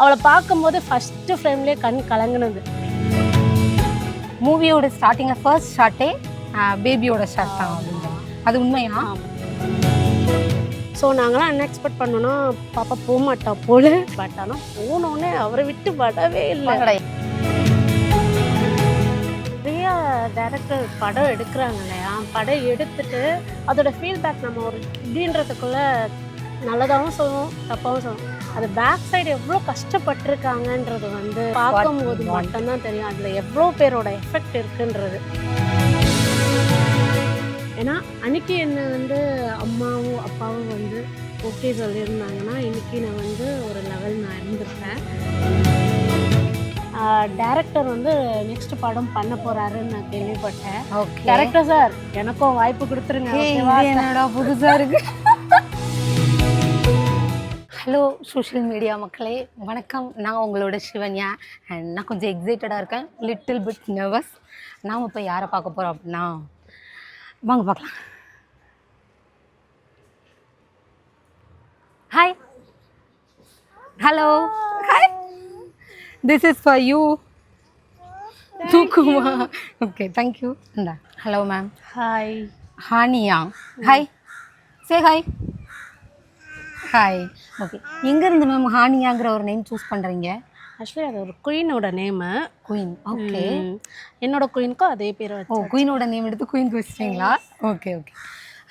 அவளை பார்க்கும்போது ஃபஸ்ட்டு ஃப்ரேம்லேயே கண் கலங்குனது. மூவியோட ஸ்டார்டிங்கில் ஃபர்ஸ்ட் ஷாட்டே பேபியோட ஷாட் தான். அது உண்மையா? ஸோ நாங்களாம் என்ன எக்ஸ்பெக்ட் பண்ணோன்னா பாப்பா போக மாட்டா போல. பட் ஆனால் போனோடனே அவரை விட்டு வரவே இல்லை. நிறைய டேரக்டர் படம் எடுக்கிறாங்க இல்லையா? படம் எடுத்துட்டு அதோட ஃபீட்பேக் நம்ம ஒரு இப்படின்றதுக்குள்ள நல்லதாகவும் சொல்லுவோம் தப்பாகவும் சொல்லுவோம். அது பேக் சைடு எவ்வளோ கஷ்டப்பட்டிருக்காங்கன்றது வந்து பார்க்கும்போது மட்டும்தான் தெரியும். அதில் எவ்வளோ பேரோட எஃபெக்ட் இருக்குன்றது. ஏன்னா அன்னைக்கு என்ன வந்து அம்மாவும் அப்பாவும் வந்து ஓகே சொல்லியிருந்தாங்கன்னா இன்னைக்கு நான் வந்து ஒரு லெவல் நான் இருந்திருப்பேன். டேரக்டர் வந்து நெக்ஸ்ட் படம் பண்ண போறாருன்னு நான் கேள்விப்பட்டேன். டேரக்டர் சார் எனக்கும் வாய்ப்பு கொடுத்துருங்க? என்னடா புதுசா இருக்கு? ஹலோ சோஷியல் மீடியா மக்களே. வணக்கம். நான் உங்களோட சிவன்யா. அண்ட் நான் கொஞ்சம் எக்ஸைட்டடாக இருக்கேன். லிட்டில் பிட் நர்வஸ் நாம் இப்போ யாரை பார்க்க போகிறோம் அப்படின்னா வாங்க பார்க்கலாம். Hi hello hi this is for you தூக்குமா okay thank you இந்தா hello ma'am hi Haniya hi say hi hi okay எங்கேருந்து மேம் ஹானியாங்கிற ஒரு நேம் சூஸ் பண்ணுறீங்க ஆக்சுவலி அது ஒரு குயினோட நேமு குயின் ஓகே என்னோட குயினுக்கும் அதே பேர் ஓ குயினோட நேம் எடுத்து குயின்க்கு வச்சிட்டீங்களா? ஓகே ஓகே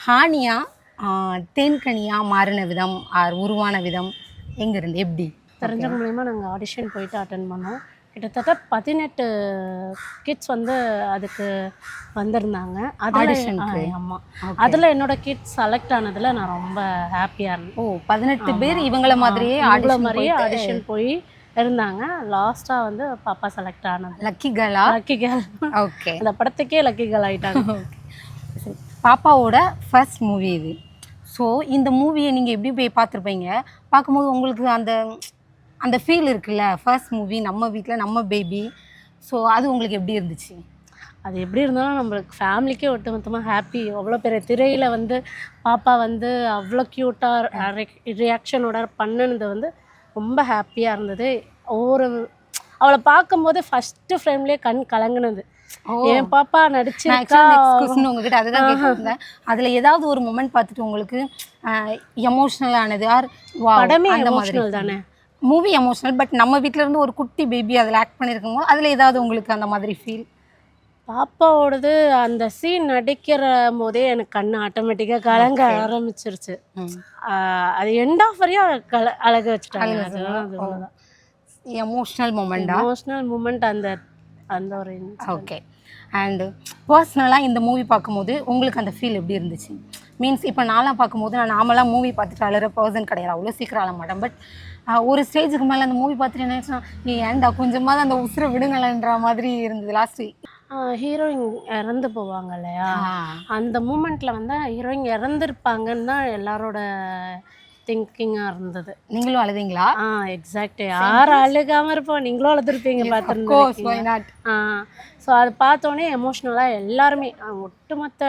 ஹானியா ஆ, தேன்கனியா மாறின விதம் ஆர் உருவான விதம் எங்கேருந்து? எப்படி? தெரிஞ்சவங்க மூலியமா நாங்கள் ஆடிஷன் போயிட்டு அட்டன் பண்ணோம். கிட்டத்தட்ட பதினெட்டு கிட்ஸ் வந்து அதுக்கு வந்திருந்தாங்க? அதில் ஆமாம் அதில் என்னோட கிட்ஸ் செலக்ட் ஆனதில் நான் ரொம்ப ஹாப்பியாக இருந்தேன். ஓ பதினெட்டு பேர் இவங்கள மாதிரியே ஆடிஷன் மாதிரியே ஆடிஷன் போய் இருந்தாங்க. லாஸ்ட்டாக வந்து பாப்பா செலக்ட் ஆனது. லக்கி கேர்ளா லக்கி கேர்ள் ஓகே அந்த படத்துக்கே லக்கி கேர்ள் ஆயிட்டாங்க. சரி. பாப்பாவோட ஃபர்ஸ்ட் மூவி இது. ஸோ இந்த மூவியை நீங்கள் எப்படி போய் பார்த்துருப்பீங்க? பார்க்கும்போது உங்களுக்கு அந்த அந்த ஃபீல் இருக்குல்ல ஃபர்ஸ்ட் மூவி நம்ம வீட்டில் நம்ம பேபி ஸோ அது உங்களுக்கு எப்படி இருந்துச்சு? அது எப்படி இருந்தாலும் நம்மளுக்கு ஃபேமிலிக்கே ஒட்டுமொத்தமாக ஹாப்பி அவ்வளோ பெரிய திரையில் வந்து பாப்பா வந்து அவ்வளோ க்யூட்டாக ரியாக்ஷனோட பண்ணுனது வந்து ரொம்ப ஹாப்பியாக இருந்தது. ஒவ்வொரு அவளை பார்க்கும்போது ஃபஸ்ட்டு ஃப்ரேம்லேயே கண் கலங்குனது. என் பாப்பா நடிச்சிருக்கா? உங்ககிட்ட அதுதான் கேட்டிருந்தேன் அதில் ஏதாவது ஒரு மூமெண்ட் பார்த்துட்டு உங்களுக்கு எமோஷ்னல் ஆனது ஆர் படமே emotional தானே? மூவி எமோஷனல் பட் நம்ம வீட்ல இருந்து ஒரு குட்டி பேபி அதில் ஆக்ட் பண்ணியிருக்கும் அதில் ஏதாவது உங்களுக்கு அந்த மாதிரி ஃபீல் பாப்பாவோடது அந்த சீன் நடிக்கிற போதே எனக்கு கண்ணு ஆட்டோமேட்டிக்காக கலங்க ஆரம்பிச்சிருச்சு. அது எண்ட் ஆஃப் வரையும் கல அழக வச்சுட்டாங்க. எமோஷ்னல் மூமெண்டா எமோஷ்னல் மூமெண்ட் அந்த அந்த ஒரு. ஓகே அண்டு பர்சனலாக இந்த மூவி பார்க்கும்போது உங்களுக்கு அந்த ஃபீல் எப்படி இருந்துச்சு? மீன்ஸ் இப்போ நான்லாம் பார்க்கும்போது நான் நாமலாம் மூவி பார்த்துட்டு அழுகிற பர்சன் கிடையாது. அவ்வளோ சீக்கிரம் அழ மாட்டேன். பட் ஒரு ஸ்டேஜுக்கு மேலே அந்த மூவி பார்த்துட்டு என்ன ஏய் ஏன்டா கொஞ்சமாவது அந்த உசுரை விடுங்களேன்ற மாதிரி இருந்தது லாஸ்ட் ஹீரோயின் இறந்து போவாங்க இல்லையா அந்த மூமெண்ட்ல வந்து ஹீரோயின் இறந்துருப்பாங்கன்னு தான் எல்லாரோட திங்கிங்காக இருந்தது. நீங்களும் அழுதீங்களா? ஆ எக்ஸாக்ட் யார் அழுகாம இருப்போம்? நீங்களும் அழுதுருப்பீங்க நாட் ஆ ஸோ அது பார்த்தோன்னே எமோஷ்னலாக எல்லாருமே ஒட்டுமொத்த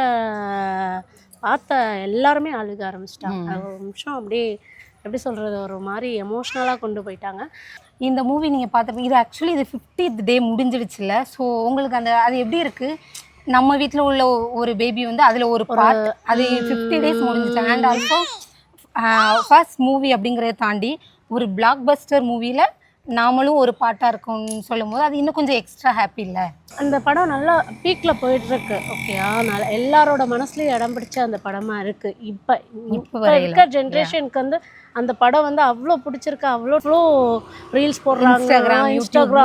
பார்த்த எல்லாருமே அழுக ஆரம்பிச்சிட்டாங்க. ஒரு நிமிஷம் அப்படியே எப்படி சொல்கிறது ஒரு மாதிரி எமோஷ்னலாக கொண்டு போயிட்டாங்க. இந்த மூவி நீங்கள் பார்த்துருப்பீங்க இது ஆக்சுவலி இது ஃபிஃப்டித் டே முடிஞ்சிடுச்சுல்ல. ஸோ உங்களுக்கு அந்த அது எப்படி இருக்குது நம்ம வீட்டில் உள்ள ஒரு பேபி வந்து அதில் ஒரு பார்ட் அது ஃபிஃப்டி டேஸ் முடிஞ்சிச்சு. அண்ட் ஆல்சோ ஃபர்ஸ்ட் மூவி அப்படிங்கிறத தாண்டி ஒரு பிளாக் பஸ்டர் மூவியில் நாமளும் ஒரு பாட்டாக இருக்கோம்னு சொல்லும் போது அது இன்னும் கொஞ்சம் எக்ஸ்ட்ரா ஹாப்பி இல்லை அந்த படம் நல்லா பீக்கில் போயிட்டுருக்கு ஓகேயா நல்லா எல்லாரோட மனசுலயும் இடம் பிடிச்ச அந்த படமாக இருக்குது இப்போ இப்போ. இருக்க ஜென்ரேஷனுக்கு வந்து அந்த படம் வந்து அவ்வளோ பிடிச்சிருக்கு அவ்வளோ அவ்வளோ ரீல்ஸ் போடுறாங்க இன்ஸ்டாகிராம் யூடியூப்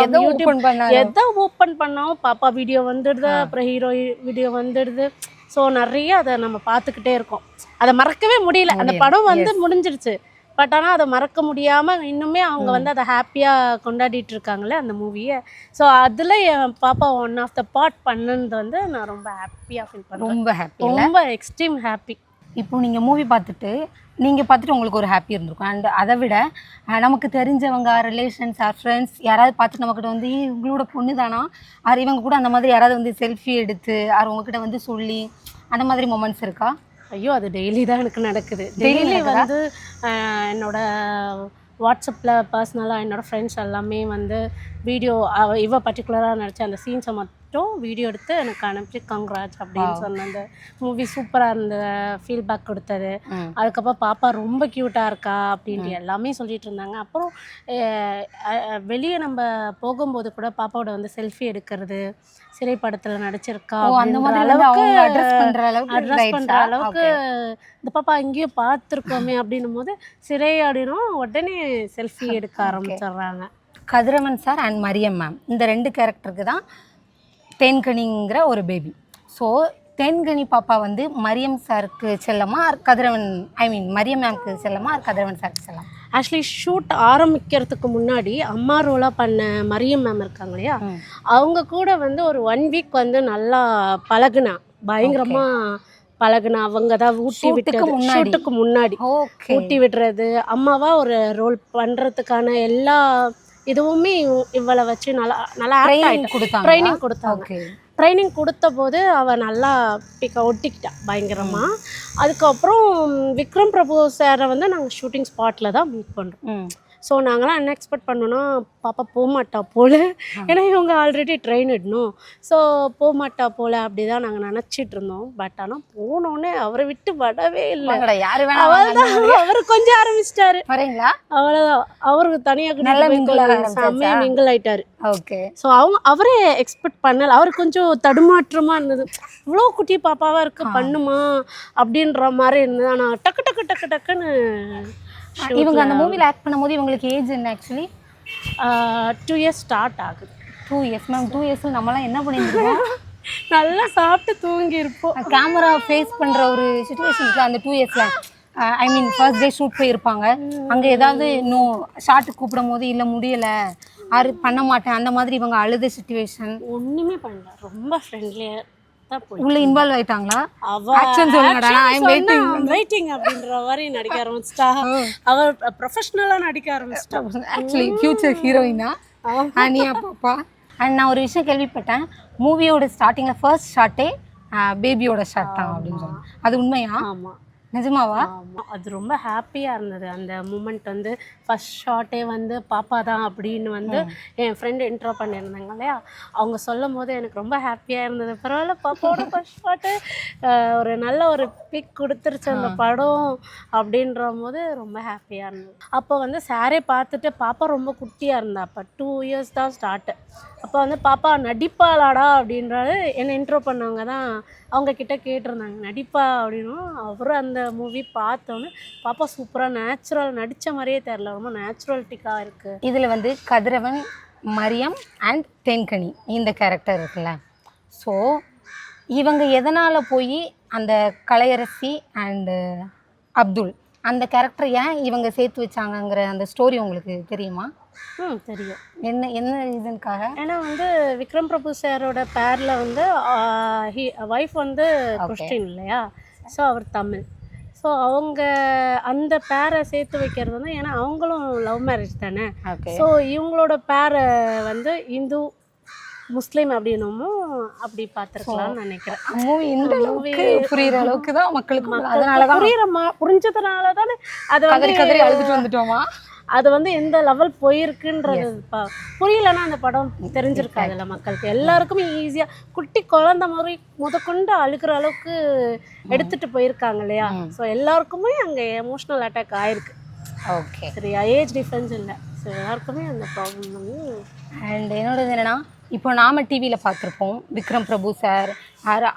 எதோ ஓப்பன் பண்ணாலும். பாப்பா வீடியோ வந்துடுது அப்புறம் ஹீரோ வீடியோ வந்துடுது. ஸோ நிறைய அதை நம்ம பார்த்துக்கிட்டே இருக்கோம். அதை மறக்கவே முடியல. அந்த. படம் வந்து முடிஞ்சிருச்சு. பட் ஆனால் அதை மறக்க முடியாமல் இன்னுமே அவங்க வந்து அதை ஹாப்பியாக கொண்டாடிட்டு இருக்காங்களே அந்த மூவியை ஸோ அதில் என் பாப்பா ஒன் ஆஃப் த பார்ட் பண்ணது வந்து நான் ரொம்ப ஹாப்பியாக ஃபீல் பண்ணுறேன் ரொம்ப ஹாப்பி ரொம்ப எக்ஸ்ட்ரீம் ஹாப்பி இப்போ நீங்கள் மூவி பார்த்துட்டு நீங்கள் பார்த்துட்டு உங்களுக்கு ஒரு ஹாப்பி இருந்திருக்கும். அண்ட் அதை விட நமக்கு தெரிஞ்சவங்க ரிலேஷன்ஸ் ஆர் ஃப்ரெண்ட்ஸ் யாராவது பார்த்துட்டு நம்மக்கிட்ட வந்து "ஏய், இவங்களோட பொண்ணு தானா? ஆர் இவங்க கூட அந்த மாதிரி யாராவது வந்து செல்ஃபி எடுத்து ஆர் உங்ககிட்ட வந்து சொல்லி அந்த மாதிரி மொமெண்ட்ஸ் இருக்கா? ஐயோ அது டெய்லி தான் எனக்கு நடக்குது டெய்லி? வந்து என்னோட வாட்ஸ்அப்பில் பர்சனலாக என்னோடய ஃப்ரெண்ட்ஸ் எல்லாமே வந்து வீடியோ இவ பர்டிகுலராக நடித்த அந்த சீன்ஸை மட்டும் வீடியோ எடுத்து எனக்கு அனுப்பிச்சு கங்க்ராட்ஸ் அப்படின்னு சொன்ன அந்த மூவி சூப்பராக இருந்த ஃபீட்பேக் கொடுத்தது. அதுக்கப்புறம் பாப்பா ரொம்ப க்யூட்டாக இருக்கா அப்படின்ட்டு எல்லாமே சொல்லிட்டு இருந்தாங்க. அப்புறம் வெளியே நம்ம போகும்போது கூட பாப்பாவோட வந்து செல்ஃபி எடுக்கிறது சிறை படத்தில் நடிச்சிருக்கா அந்த மாதிரி அளவுக்கு அட்ரஸ் பண்ற அளவுக்கு அட்ரஸ் பண்ற ஆயிடுச்சா? அளவுக்கு Okay. இந்த பாப்பா எங்கேயோ பார்த்துருக்கோமே அப்படின்னும் போது சிறை அப்படின்னும் உடனே செல்ஃபி எடுக்க ஆரம்பிச்சிடுறாங்க. Kathiravan sir and Mariyam ma'am இந்த ரெண்டு கேரக்டருக்கு தான் தேன்கனிங்கிற ஒரு பேபி ஸோ தேன்கனி பாப்பா வந்து மரியம் சாருக்கு செல்லமா கதிரவன் ஐ மீன் மரியம் மேம்க்கு செல்லமா கதிரவன் சாருக்கு செல்லமா? ஆக்சுவலி ஷூட் ஆரம்பிக்கிறதுக்கு முன்னாடி அம்மா ரோலாக பண்ண மரியம் மேம் இருக்காங்க இல்லையா. அவங்க கூட வந்து ஒரு ஒன் வீக் வந்து நல்லா பழகுனா பயங்கரமா பழகுனா அவங்க தான் ஊட்டி விட்டது. முன்னாடி. ஷூட்டுக்கு முன்னாடி. ஊட்டி விடுறது அம்மாவா ஒரு ரோல் பண்றதுக்கான எல்லா இதுவுமே இவ- இவளை வச்சு நல்லா நல்லா ட்ரைனிங் கொடுத்தாங்க. ட்ரைனிங் கொடுத்த போது அவள் நல்லா பிக்க ஒட்டிக்கிட்டா பயங்கரமா. அதுக்கப்புறம் விக்ரம் பிரபு சாரை வந்து நாங்கள் ஷூட்டிங் ஸ்பாட்டில் தான் மீட் பண்ணுறோம் ஸோ நாங்களாம் என்ன எக்ஸ்பெக்ட் பண்ணோன்னா பாப்பா போகமாட்டா போல. ஏன்னா இவங்க ஆல்ரெடி ட்ரெயின் இடணும் ஸோ போகமாட்டா போல அப்படி தான் நாங்கள் நினச்சிட்டு இருந்தோம். பட் ஆனால் போனோடனே அவரை விட்டு வரவே இல்லை. யாரு வேணா அவள் தான் அவர் கொஞ்சம் ஆரம்பிச்சிட்டாரு. வரீங்களா? அவ்வளோதான் அவருக்கு தனியாக நல்லா? செம்மையாக மிங்கிள் ஆயிட்டாரு. ஓகே ஸோ அவங்க அவரே எக்ஸ்பெக்ட் பண்ணல. அவர் கொஞ்சம் தடுமாற்றமாக இருந்தது. இவ்வளோ குட்டி பாப்பாவாக இருக்கு பண்ணுமா? அப்படின்ற மாதிரி இருந்தது. ஆனால் டக்கு டக்கு டக்கு டக்குன்னு இவங்க அந்த மூவில ஆக்ட் பண்ணும்போது இவங்களுக்கு ஏஜ் என்ன ஆக்சுவலி டூ இயர்ஸ் ஸ்டார்ட் ஆகுது. டூ இயர்ஸ் மேம் டூ இயர்ஸ்ல நம்மலாம் என்ன பண்ணிருக்கோம் நல்லா சாப்பிட்டு தூங்கி இருப்போம் கேமரா ஃபேஸ் பண்ற ஒரு சுச்சுவேஷனுக்கு அந்த டூ இயர்ஸ்ல ஐ மீன் ஃபர்ஸ்ட் டே ஷூட் போயிருப்பாங்க. அங்க ஏதாவது இன்னும் ஷார்ட் கூப்பிடும் போது இல்ல முடியல. ஆறு பண்ண மாட்டேன். அந்த மாதிரி இவங்க அழுத சுச்சுவேஷன் ஒன்றுமே பண்ணல. ரொம்ப ஃப்ரெண்ட்லியாக உள்ள இன்வால்வ் ஆயிட்டாங்களா? அவ சொல்லுங்கடா. வெயிட்டிங் அப்படின்ற மாதிரி நடிக்க ஆரம்பிச்சிட்டா. அவர் ப்ரொஃபஷ்னலாக நடிக்க ஆரம்பிச்சிட்டா. ஆக்சுவலி ஃபியூச்சர் ஹீரோயினா அனியா பாப்பா அண்ட் நான் ஒரு விஷயம் கேள்விப்பட்டேன். மூவியோட ஸ்டார்டிங்கில் ஃபர்ஸ்ட் ஷாட்டே பேபியோட ஷாட் தான் அப்படின்னு சொன்னாங்க. அது உண்மையா? ஆமாம் நிஜமாவா? அது ரொம்ப ஹாப்பியாக இருந்தது. அந்த மூமெண்ட் வந்து ஃபஸ்ட் ஷாட்டே வந்து பாப்பா தான் அப்படின்னு வந்து என் ஃப்ரெண்டு இன்ட்ரோ பண்ணியிருந்தாங்க இல்லையா? அவங்க சொல்லும் போது எனக்கு ரொம்ப ஹாப்பியாக இருந்தது. பரவாயில்ல பாப்பாவோட ஃபஸ்ட் ஷாட்டு ஒரு நல்ல ஒரு பிக் கொடுத்துருச்சு அந்த படம் அப்படின்ற போது ரொம்ப ஹாப்பியாக இருந்தது. அப்போ வந்து சாரே பார்த்துட்டு பாப்பா ரொம்ப குட்டியாக இருந்தா அப்போ டூ இயர்ஸ் தான் ஸ்டார்ட்டு அப்போ வந்து பாப்பா நடிப்பாளாடா அப்படின்றது என்னை இன்ட்ரோ பண்ணவங்க தான் அவங்க கிட்ட கேட்டிருந்தாங்க. நடிப்பா அப்படின்னும் அவரும் அந்த மூவி பார்த்தோன்னே பாப்பா சூப்பராக நேச்சுரல் நடித்த மாதிரியே தெரில ரொம்ப நேச்சுரல்டிக்காக இருக்குது இதில் வந்து கதிரவன் மரியம் அண்ட் தென்கனி இந்த கேரக்டர் இருக்குல்ல. ஸோ இவங்க எதனால் போய் அந்த கலையரசி அண்டு அப்துல் அந்த கேரக்டர் ஏன் இவங்க சேர்த்து வச்சாங்கங்கிற அந்த ஸ்டோரி உங்களுக்கு தெரியுமா? ம் தெரியும். என்ன என்ன ரீசனுக்காக ஏன்னா வந்து விக்ரம் பிரபு சாரோட பேரில் வந்து ஒய்ஃப் வந்து கிறிஸ்டின் இல்லையா? ஸோ அவர் தமிழ். ஸோ அவங்க அந்த பேரை சேர்த்து வைக்கிறது வந்து ஏன்னா அவங்களும் லவ் மேரேஜ் தானே? ஸோ இவங்களோட பேரை வந்து இந்து முஸ்லீம் அப்படின்னுமும் அப்படி பார்த்துருக்கலாம்னு நினைக்கிறேன். மூவி இந்த அளவுக்கு புரியுற அளவுக்கு தான் மக்களுக்கு அதனால தான் புரியுற புரிஞ்சதுனால தானே அது கதறி கதறி அழுதுட்டு வந்துட்டோமா? அது வந்து எந்த லெவல் போயிருக்குன்றது ப- புரியலன்னா அந்த படம் தெரிஞ்சிருக்காதுல்ல மக்களுக்கு. எல்லாருக்குமே ஈஸியாக குட்டி குழந்த மாதிரி முதற்கொண்டு அழுகிற அளவுக்கு எடுத்துட்டு போயிருக்காங்க இல்லையா? ஸோ எல்லாருக்குமே அங்கே எமோஷ்னல் அட்டாக் ஆயிருக்கு. ஓகே சரியா? ஏஜ் டிஃப்ரென்ஸ் இல்லை. ஸோ எல்லாருக்குமே அந்த ப்ராப்ளம் வந்து அண்ட் என்னோடது என்னன்னா இப்போ நாம டிவியில் பார்த்துருப்போம். விக்ரம் பிரபு சார்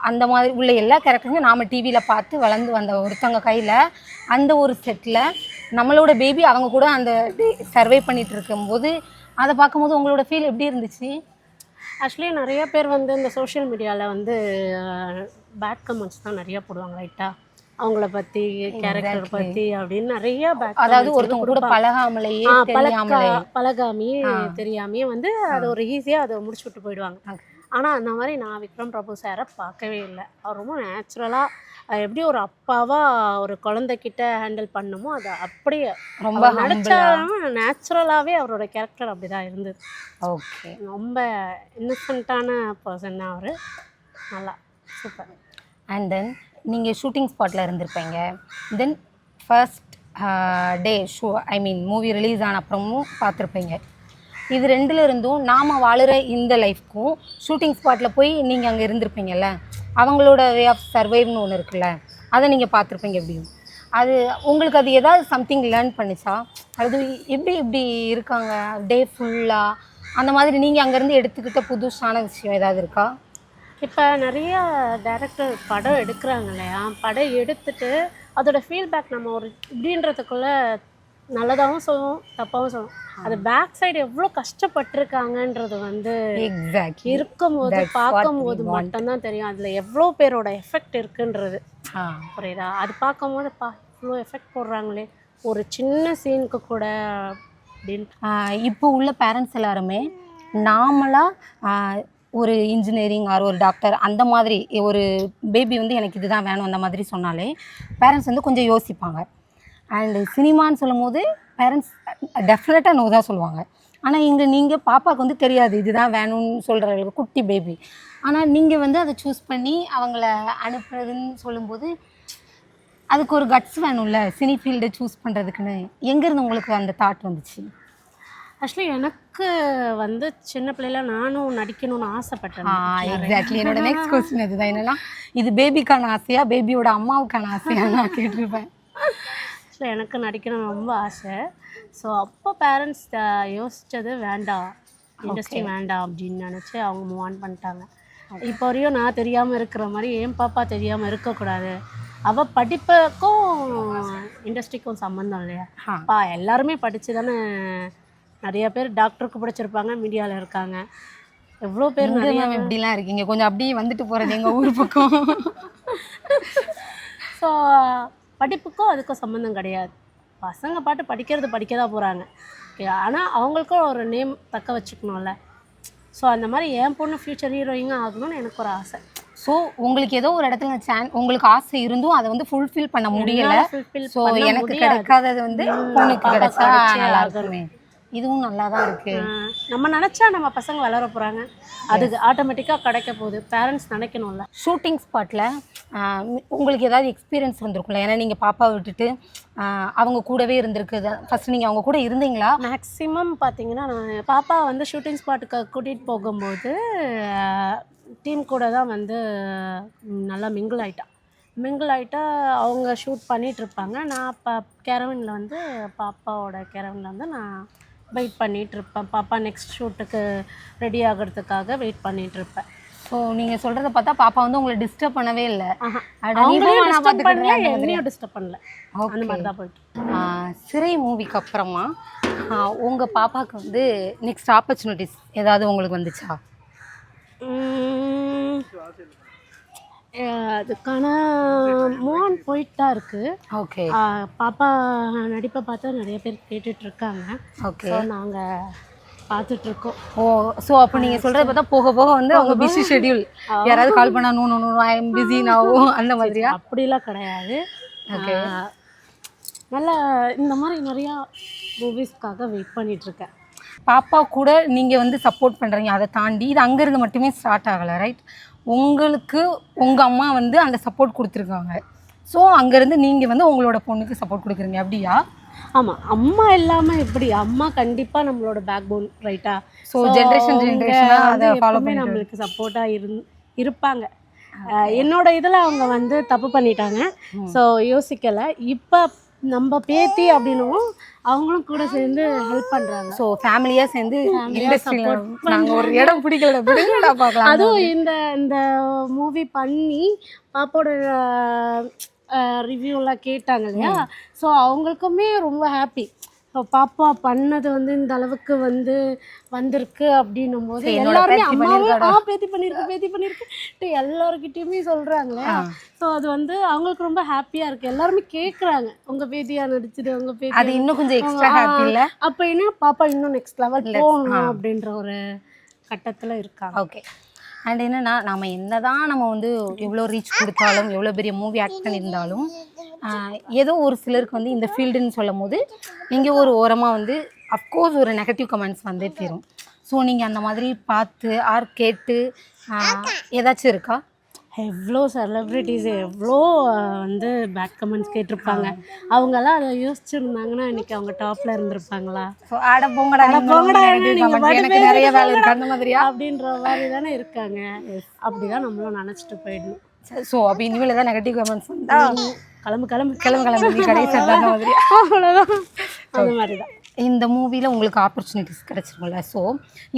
அந்த மாதிரி உள்ள எல்லா கேரக்டருமே நாம டிவியில் பார்த்து வளர்ந்து வந்த ஒருத்தவங்க கையில் அந்த ஒரு செட்டில் நம்மளோட பேபி அவங்க கூட அந்த சர்வை பண்ணிட்டு இருக்கும்போது அதை பார்க்கும்போது உங்களோட ஃபீல் எப்படி இருந்துச்சு? ஆக்சுவலி நிறைய பேர் வந்து இந்த சோஷியல் மீடியாவில் வந்து பேட் கமெண்ட்ஸ் தான் நிறைய போடுவாங்க ரைட்டா அவங்கள பற்றி கேரக்டர் பற்றி அப்படின்னு நிறைய அதாவது ஒருத்தவங்க கூட பழகாமலேயே தெரியாமலே. பழகாமே தெரியாமையே வந்து அது ஒரு ஈஸியாக அதை முடிச்சு விட்டு போயிடுவாங்க ஆனால் அந்த மாதிரி நான் விக்ரம் பிரபு சாரை பார்க்கவே இல்லை. அவர் ரொம்ப நேச்சுரலாக எப்படி ஒரு அப்பாவா ஒரு குழந்தைகிட்ட ஹேண்டில் பண்ணுமோ அது அப்படியே ரொம்ப அவர் நடிச்சா நேச்சுரலாகவே அவரோட கேரக்டர் அப்படி தான் இருந்தது. ஓகே ரொம்ப இன்னசென்ட்டான பர்சன் தான் அவர். நல்லா சூப்பர் அண்ட் தென் நீங்கள் ஷூட்டிங் ஸ்பாட்டில் இருந்திருப்பீங்க. Then first day show I mean movie release ஆன அப்புறமும் பார்த்துருப்பீங்க. இது ரெண்டுல இருந்தும் நாம் வாழுற இந்த லைஃப்க்கும் ஷூட்டிங் ஸ்பாட்டில் போய் நீங்கள் அங்கே இருந்திருப்பீங்கல்ல? அவங்களோட வே ஆஃப் சர்வைவ்னு ஒன்று இருக்குல்ல அதை நீங்கள் பார்த்துருப்பீங்க எப்படியும். அது உங்களுக்கு அது ஏதாவது சம்திங் லேர்ன் பண்ணிச்சா அது எப்படி இப்படி இருக்காங்க? டே ஃபுல்லாக அந்த மாதிரி நீங்கள் அங்கேருந்து எடுத்துக்கிட்ட புதுசான விஷயம் ஏதாவது இருக்கா? இப்போ நிறைய டேரக்டர் படம் எடுக்கிறாங்க இல்லையா? படம் எடுத்துட்டு அதோட ஃபீட்பேக் நம்ம ஒரு இப்படின்றதுக்குள்ளே நல்லதாகவும் சொல்லுவோம் தப்பாகவும் சொல்லுவோம் அது பேக் சைடு எவ்வளோ கஷ்டப்பட்டிருக்காங்கன்றது வந்து That's what பார்க்கும்போது we want. மட்டும்தான் தெரியும். அதில் எவ்வளோ பேரோட எஃபெக்ட் இருக்குன்றது. புரியுதா? அது பார்க்கும்போது பா இவ்வளோ எஃபெக்ட் போடுறாங்களே. ஒரு சின்ன சீனுக்கு கூட அப்படின்னு. இப்போ உள்ள பேரண்ட்ஸ் எல்லாருமே நாமளாக ஒரு இன்ஜினியரிங் ஆர் ஒரு டாக்டர் அந்த மாதிரி ஒரு பேபி வந்து எனக்கு இதுதான் வேணும் அந்த மாதிரி சொன்னாலே பேரண்ட்ஸ் வந்து கொஞ்சம் யோசிப்பாங்க. அண்டு சினிமான்னு சொல்லும் போது பேரண்ட்ஸ் டெஃபினட்டாக நோ தான் சொல்லுவாங்க. ஆனால் இங்கே நீங்கள் பாப்பாவுக்கு வந்து தெரியாது. இதுதான் வேணும்னு சொல்கிறவங்களுக்கு குட்டி பேபி ஆனால் நீங்கள் வந்து அதை சூஸ் பண்ணி அவங்கள அனுப்புறதுன்னு சொல்லும்போது அதுக்கு ஒரு கட்ஸ் வேணும்ல சினி ஃபீல்டை சூஸ் பண்ணுறதுக்குன்னு எங்கேருந்து உங்களுக்கு அந்த தாட் வந்துச்சு? ஆக்சுவலி எனக்கு வந்து சின்ன பிள்ளையில நானும் நடிக்கணும்னு ஆசைப்பட்டேன். எக்ஸாக்ட்லி என்னோட நெக்ஸ்ட் கொஸ்டின் அதுதான் என்னன்னா இது பேபிக்கான ஆசையா பேபியோட அம்மாவுக்கான ஆசையா நான் கேட்டிருப்பேன். ஆக்சுவலி எனக்கு நடிக்கணும்னு ரொம்ப ஆசை. ஸோ அப்போ பேரண்ட்ஸ் யோசிச்சது வேண்டாம். இண்டஸ்ட்ரி வேண்டாம் அப்படின்னு நினச்சி அவங்க மூவ் ஆன் பண்ணிட்டாங்க. இப்போ வரையும் நான் தெரியாமல் இருக்கிற மாதிரி என் பாப்பா தெரியாமல் இருக்கக்கூடாது. அவள் படிப்புக்கும் இண்டஸ்ட்ரிக்கும் சம்மந்தம் இல்லையா? ஆ. பா எல்லாருமே படித்து தானே நிறைய பேர் டாக்டருக்கு படிச்சிருப்பாங்க மீடியாவில் இருக்காங்க. எவ்வளோ பேர் நிறைய இப்படிலாம் இருக்கீங்க? கொஞ்சம் அப்படியே வந்துட்டு போறது எங்க ஊர் பக்கம். ஸோ படிப்புக்கும் அதுக்கும் சம்மந்தம் கிடையாது. பசங்க பாட்டு படிக்கிறது படிக்க தான் போகிறாங்க ஓகே ஆனால் அவங்களுக்கும் ஒரு நேம் தக்க வச்சுக்கணும்ல. ஸோ அந்த மாதிரி என் பொண்ணு ஃப்யூச்சர் ஹீரோயிங்காக ஆகணும்னு எனக்கு ஒரு ஆசை. ஸோ உங்களுக்கு ஏதோ ஒரு இடத்துல சான் உங்களுக்கு ஆசை இருந்தும் அதை வந்து ஃபுல்ஃபில் பண்ண முடியல. ஸோ எனக்கு. கிடைக்காதது வந்து பொண்ணுக்கு கிடைச்சா நல்லா. இருக்குமே. இதுவும் நல்லா தான் இருக்கு நம்ம நினச்சா நம்ம பசங்க வளர போகிறாங்க அதுக்கு ஆட்டோமேட்டிக்காக கிடைக்க போகுது. பேரண்ட்ஸ் நினைக்கணும்ல. ஷூட்டிங் ஸ்பாட்டில் உங்களுக்கு ஏதாவது எக்ஸ்பீரியன்ஸ் வந்திருக்கும்ல? ஏன்னா நீங்கள் பாப்பா விட்டுட்டு அவங்க கூடவே இருந்திருக்கு ஃபர்ஸ்ட் நீங்கள் அவங்க கூட இருந்தீங்களா? மேக்ஸிமம் பார்த்தீங்கன்னா நான் பாப்பா வந்து ஷூட்டிங் ஸ்பாட்டுக்கு கூட்டிகிட்டு போகும்போது டீம் கூட தான் வந்து நல்லா மிங்கிள் ஆயிட்டா. மிங்கிள் ஆகிட்டா அவங்க ஷூட் பண்ணிட்டு இருப்பாங்க. நான் அப்போ கேரவனில் வந்து பாப்பாவோட கேரவனில் வந்து நான் வெயிட் பண்ணிட்டு இருப்பேன் பாப்பா நெக்ஸ்ட் ஷூட்டுக்கு ரெடி ஆகிறதுக்காக வெயிட் பண்ணிட்டு இருப்பேன் ஸோ நீங்கள் சொல்கிறத பார்த்தா பாப்பா வந்து உங்களை டிஸ்டர்ப் பண்ணவே இல்லை. டிஸ்டர்ப் பண்ணல அந்த மாதிரி. என்னையும் டிஸ்டர்ப் பண்ணல. அந்த மாதிரி தான் போயிட்டு சிறை மூவிக்கு அப்புறமா ஆஹ் உங்க பாப்பாக்கு வந்து நெக்ஸ்ட் ஆப்பர்ச்சுனிட்டிஸ் ஏதாவது உங்களுக்கு வந்துச்சா? அதுக்கான மூவ் போயிட்டு தான் இருக்குது ஓகே பாப்பா நடிப்பை பார்த்தா நிறைய பேர் கேட்டுட்டு இருக்காங்க ஓகே நாங்கள் பார்த்துட்டு இருக்கோம் ஓ ஸோ அப்போ நீங்கள் சொல்கிறத பார்த்தா போக போக வந்து அவங்க பிஸி ஷெட்யூல் யாராவது கால் பண்ணா no no no I am busy நாவும் அந்த மாதிரியா? அப்படிலாம் கிடையாது. ஆஹ் நல்லா இந்த மாதிரி நிறையா மூவிஸ்க்காக வெயிட் பண்ணிட்டு இருக்கேன் பாப்பா கூட நீங்கள் வந்து சப்போர்ட் பண்ணுறீங்க அதை தாண்டி இது அங்கேருந்து மட்டுமே ஸ்டார்ட் ஆகலை ரைட் உங்களுக்கு உங்கள் அம்மா வந்து அந்த சப்போர்ட் கொடுத்துருக்காங்க. ஸோ அங்கேருந்து நீங்கள் வந்து உங்களோட பொண்ணுக்கு சப்போர்ட் கொடுக்குறீங்க அப்படியா? ஆமாம் அம்மா இல்லாமல் எப்படி? அம்மா கண்டிப்பாக நம்மளோட பேக் போன் ரைட்டா generation generation ஆ அதை follow பண்ணிட்டு நம்மளுக்கு சப்போர்ட்டாக இரு இருப்பாங்க. என்னோட இதில் அவங்க வந்து தப்பு பண்ணிட்டாங்க. ஸோ யோசிக்கலை. இப்போ நம்ம பேத்தி அப்படின்னும் அவங்களும் கூட சேர்ந்து ஹெல்ப் பண்ணுறாங்க ஸோ ஃபேமிலியாக சேர்ந்து இண்டஸ்ட்ரியில் நாங்கள் ஒரு இடம் பிடிக்கல. பார்க்கலாம். அதுவும் இந்த இந்த மூவி பண்ணி பாப்போட ரிவ்யூலாம் கேட்டாங்க இல்லையா? ஸோ அவங்களுக்குமே ரொம்ப ஹாப்பி பாப்பா பண்ணது வந்து இந்த அளவுக்கு வந்து வந்திருக்கு அப்படின்னும் போது எல்லாருமே பண்ணியிருக்காடா. ஆ பேத்தி பண்ணியிருக்கு பேத்தி பண்ணியிருக்கு. எல்லாருக்கிட்டையுமே சொல்கிறாங்களே ஸோ அது வந்து அவங்களுக்கு ரொம்ப ஹாப்பியாக இருக்குது எல்லாருமே கேட்குறாங்க உங்கள் பேத்தியா நடிச்சது உங்கள் பேத்தி அது இன்னும் கொஞ்சம் எக்ஸ்ட்ரா ஹாப்பி இல்லை? அப்போ என்ன பாப்பா இன்னும் நெக்ஸ்ட் லெவல் போகணும் அப்படின்ற ஒரு கட்டத்தில் இருக்காங்க. ஓகே அண்ட் என்னன்னா நம்ம என்னதான் நம்ம வந்து எவ்வளோ ரீச் கொடுத்தாலும் எவ்வளோ பெரிய மூவி ஆக்ட் பண்ணியிருந்தாலும் ஏதோ ஒரு சிலருக்கு வந்து இந்த ஃபீல்டுன்னு சொல்லும் போது இங்கே ஒரு ஓரமாக வந்து அஃப்கோர்ஸ் ஒரு நெகட்டிவ் கமெண்ட்ஸ் வந்தே தீரும். ஸோ நீங்கள் அந்த மாதிரி பார்த்து ஆர் கேட்டு ஏதாச்சும் இருக்கா? எவ்வளோ செலிப்ரிட்டிஸ் எவ்வளோ வந்து பேக் கமெண்ட்ஸ் கேட்டிருப்பாங்க. அவங்கெல்லாம் அதை யோசிச்சிருந்தாங்கன்னா இன்னைக்கு அவங்க டாப்ல இருந்திருப்பாங்களா? ஸோ ஆட போங்கடா போங்கடா, நிறைய வேலை இருக்கு அந்த மாதிரியா? அப்படின்ற மாதிரி தானே இருக்காங்க. அப்படிதான் நம்மளும் நினச்சிட்டு போயிடணும். ஸோ அப்போ இனிமேல் ஏதாவது நெகட்டிவ் கமெண்ட்ஸ் வந்தா கிளம்பு கிளம்பு கிளம்பு கிளம்பு. கடைசி அந்த மாதிரி அவ்வளோதான் அந்த மாதிரி தான் இந்த மூவியில் உங்களுக்கு ஆப்பர்ச்சுனிட்டிஸ் கிடச்சிருக்கும்ல. ஸோ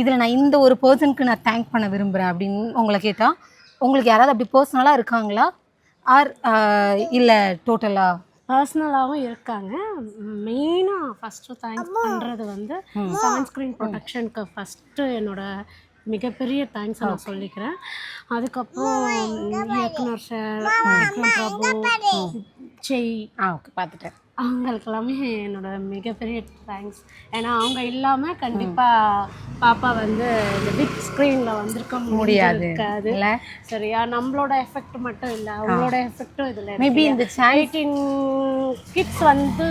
இதில் நான் இந்த ஒரு பர்சனுக்கு நான் தேங்க் பண்ண விரும்புகிறேன் அப்படின்னு உங்களை கேட்டால் உங்களுக்கு யாராவது அப்படி பர்சனலாக இருக்காங்களா? ஆர் இல்லை டோட்டலாக பர்சனலாகவும் இருக்காங்க. மெயினாக ஃபஸ்ட்டு தேங்க்ஸ் பண்ணுறது வந்து செவன் ஸ்க்ரீன் ப்ரொடக்ஷனுக்கு ஃபஸ்ட்டு என்னோட மிகப்பெரிய தேங்க்ஸ் நான் சொல்லிக்கிறேன். அதுக்கப்புறம் இயக்குனர் சார் பிரபு செய். ஆ ஓகே பார்த்துட்டேன் அவங்களுக்கு எல்லாமே என்னோட மிகப்பெரிய தேங்க்ஸ் ஏன்னா அவங்க இல்லாமல் கண்டிப்பாக பாப்பா வந்து இந்த பிக் ஸ்க்ரீனில் வந்திருக்க முடியாது. இருக்காது சரியா? நம்மளோட எஃபெக்ட் மட்டும் இல்லை. அவங்களோட எஃபெக்டும் இதில் மேபி இந்த எயிட்டீன் கிட்ஸ் வந்து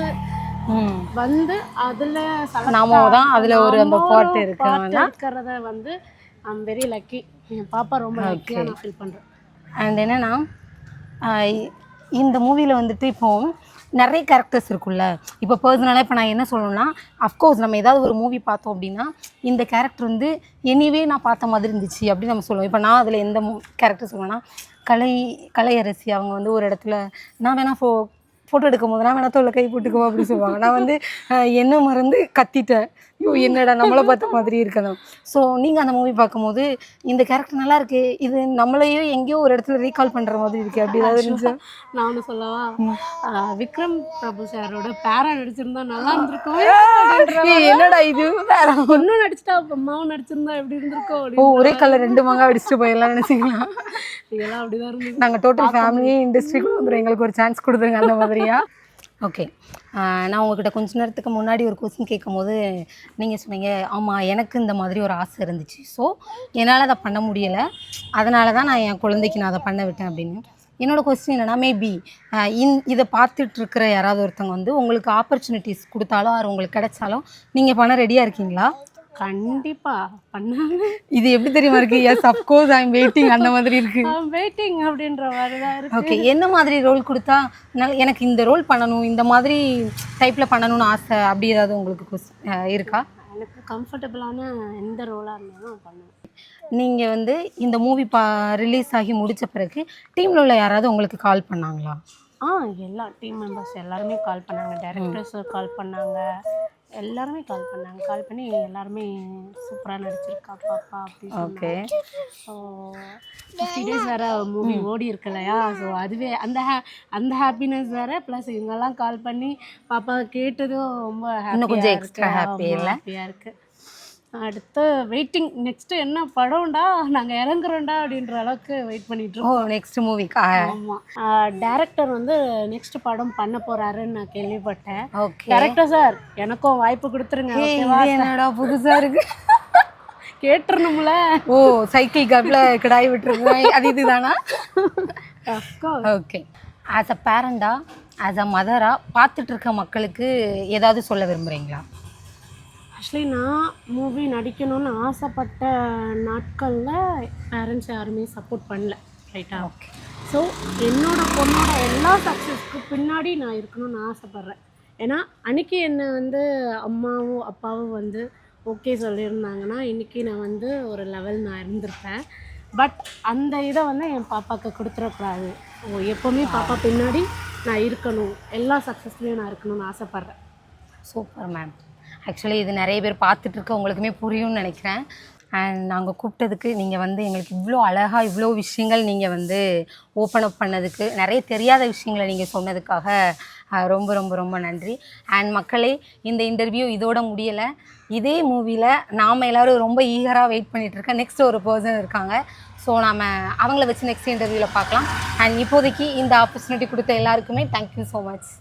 வந்து அதில் நாம தான் அதுல ஒரு அந்த இருக்கிறதுனால. இருக்கிறத வந்து ஐம் வெரி லக்கி என் பாப்பா ரொம்ப லக்கியாக நான் ஃபீல் பண்ணுறேன் அண்ட் என்னன்னா இந்த மூவியில் வந்துட்டு இப்போ நிறைய கேரக்டர்ஸ் இருக்குல்ல. இப்போ பர்சனலாக இப்போ நான் என்ன சொல்லணும்னா அஃப்கோர்ஸ் நம்ம ஏதாவது ஒரு மூவி பார்த்தோம் அப்படின்னா இந்த கேரக்டர் வந்து எனிவே நான் பார்த்த மாதிரி இருந்துச்சு அப்படின்னு நம்ம சொல்லுவோம். இப்போ நான் அதில் எந்த கேரக்டர் சொல்லுவேன்னா கலை கலையரசி அவங்க வந்து ஒரு இடத்துல நான் வேணா ஃபோ ஃபோட்டோ எடுக்கும் போது நான் வேணா தோலை கை போட்டுக்குவா அப்படின்னு சொல்லுவாங்க. நான் வந்து என்ன மறந்து கத்திட்டேன். ஐயோ என்னடா நம்மளை பார்த்த மாதிரி இருக்கணும். ஸோ நீங்கள் அந்த மூவி பார்க்கும்போது இந்த கேரக்டர் நல்லா இருக்கு இது நம்மளையும் எங்கேயோ ஒரு இடத்துல ரீகால் பண்ணுற மாதிரி இருக்கு அப்படி ஏதாவது இருந்துச்சா? நான் ஒன்று சொல்லவா? விக்ரம் பிரபு சாரோட பேரா நடிச்சிருந்தா நல்லா இருந்திருக்கும். என்னடா இது? வேற பொண்ணும் நடிச்சிட்டா அப்ப அம்மாவும் நடிச்சிருந்தா எப்படி இருந்திருக்கும் ஓ ஒரே கலர் ரெண்டு மாங்காய் அடிச்சுட்டு போயிடலாம் நினைச்சிக்கலாம் இதெல்லாம் அப்படிதான் இருந்தது. நாங்கள் டோட்டல் ஃபேமிலியே இண்டஸ்ட்ரிக்குள்ள வந்துடும் எங்களுக்கு ஒரு சான்ஸ் கொடுத்துருங்க அந்த மாதிரியா? ஓகே நான் உங்ககிட்ட கொஞ்ச நேரத்துக்கு முன்னாடி ஒரு கொஸ்டின் கேட்கும்போது நீங்கள் சொன்னீங்க ஆமாம் எனக்கு இந்த மாதிரி ஒரு ஆசை இருந்துச்சு. ஸோ என்னால் அதை பண்ண முடியலை. அதனால தான் நான் என் குழந்தைக்கு நான் அதை பண்ண விட்டேன் அப்படின்னு. என்னோடய கொஸ்டின் என்னன்னா மேபி இன் இதை பார்த்துட்டு இருக்கிற யாராவது ஒருத்தவங்க வந்து உங்களுக்கு ஆப்பர்ச்சுனிட்டிஸ் கொடுத்தாலும் அது உங்களுக்கு கிடைச்சாலும் நீங்கள் பணம் ரெடியாக இருக்கீங்களா? கண்டிப்பா. பண்ணாங்க. இது எப்படி தெரியுமா இருக்கு? Yes of course I am waiting அந்த மாதிரி இருக்கு. வெயிட்டிங் அப்படின்ற மாதிரி தான் இருக்கு. ஓகே என்ன மாதிரி ரோல் கொடுத்தா எனக்கு இந்த ரோல் பண்ணணும் இந்த மாதிரி டைப்பில் பண்ணணும்னு ஆசை அப்படி ஏதாவது உங்களுக்கு இருக்கா? எனக்கு கம்ஃபர்டபுளான எந்த ரோலாக இருந்தாலும் பண்ணுவேன். நீங்கள் வந்து இந்த மூவி பா ரிலீஸ் ஆகி முடித்த பிறகு டீமில் உள்ள யாராவது உங்களுக்கு கால் பண்ணாங்களா? ஆ எல்லா டீம் மெம்பர்ஸ் எல்லாருமே கால் பண்ணாங்க. டேரக்டர்ஸ் கால் பண்ணாங்க. எல்லாருமே கால் பண்ணாங்க. கால் பண்ணி எல்லாருமே சூப்பராக நடிச்சிருக்கா பாப்பா அப்படின்னு ஓகே ஸோ ஃபிஃப்டி டேஸ் வேறு மூவி ஓடி இருக்கு இல்லையா? ஸோ அதுவே அந்த ஹே அந்த ஹாப்பினஸ் வேறு ப்ளஸ் இவங்கெல்லாம் கால் பண்ணி பாப்பா கேட்டதும் ரொம்ப ஹாப்பியாக இல்ல? ஹாப்பியாக இருக்குது அடுத்து வெயிட்டிங் நெக்ஸ்ட்டு என்ன படம்டா? நாங்கள் இறங்குறோம்டா அப்படின்ற அளவுக்கு வெயிட் பண்ணிட்டு ஓ இருக்கோம் நெக்ஸ்ட் மூவிக்கா ஆமாம் டேரக்டர் வந்து நெக்ஸ்ட் படம் பண்ண போறாருன்னு நான் கேள்விப்பட்டேன். ஓகே டேரக்டர் சார் எனக்கும் வாய்ப்பு கொடுத்துருங்க என்னடா புதுசாக இருக்கு? கேட்டுருணும்ல ஓ சைக்கிள் கேப்பில் கிடாய் விட்டுருக்கோம்? அது இதுதானா? ஓகே ஆஸ் அ பேரண்டா ஆஸ் அ மதராக பார்த்துட்டு இருக்க மக்களுக்கு ஏதாவது சொல்ல விரும்புகிறீங்களா ஆக்சுவலி நான் மூவி நடிக்கணும்னு ஆசைப்பட்ட நாட்களில் பேரண்ட்ஸ் யாருமே சப்போர்ட் பண்ணல ரைட்டா ஓகே ஸோ என்னோட பொண்ணோட எல்லா சக்ஸஸ்க்கு பின்னாடி நான் இருக்கணும்னு ஆசைப்பட்றேன். ஏன்னா அன்னைக்கு என்னை வந்து அம்மாவும் அப்பாவும் வந்து ஓகே சொல்லியிருந்தாங்கன்னா இன்றைக்கி நான் வந்து ஒரு லெவல் நான் இருந்திருப்பேன். பட் அந்த இதை வந்து என் பாப்பாவுக்கு கொடுத்துடக்கூடாது. ஓ எப்போவுமே பாப்பா பின்னாடி நான் இருக்கணும். எல்லா சக்ஸஸ்லேயும் நான் இருக்கணும்னு ஆசைப்பட்றேன். சூப்பர் மேம் ஆக்சுவலி இது நிறைய பேர் பார்த்துட்டு இருக்க உங்களுக்குமே புரியும்னு நினைக்கிறேன். அண்ட் நாங்கள் கூப்பிட்டதுக்கு நீங்கள் வந்து எங்களுக்கு இவ்வளோ அழகாக இவ்வளோ விஷயங்கள் நீங்கள் வந்து ஓப்பன் அப் பண்ணதுக்கு நிறைய தெரியாத விஷயங்களை நீங்கள் சொன்னதுக்காக ரொம்ப ரொம்ப ரொம்ப நன்றி. அண்ட் மக்களே இந்த இன்டர்வியூ இதோட முடியலை. இதே மூவியில் நாம் எல்லோரும் ரொம்ப ஈகராக வெயிட் பண்ணிகிட்ருக்கேன் நெக்ஸ்ட் ஒரு பர்சன் இருக்காங்க. ஸோ நாம் அவங்கள வச்சு நெக்ஸ்ட் இன்டர்வியூவில் பார்க்கலாம். அண்ட் இப்போதைக்கு இந்த ஆப்பர்ச்சுனிட்டி கொடுத்த எல்லாருக்குமே தேங்க்யூ ஸோ மச்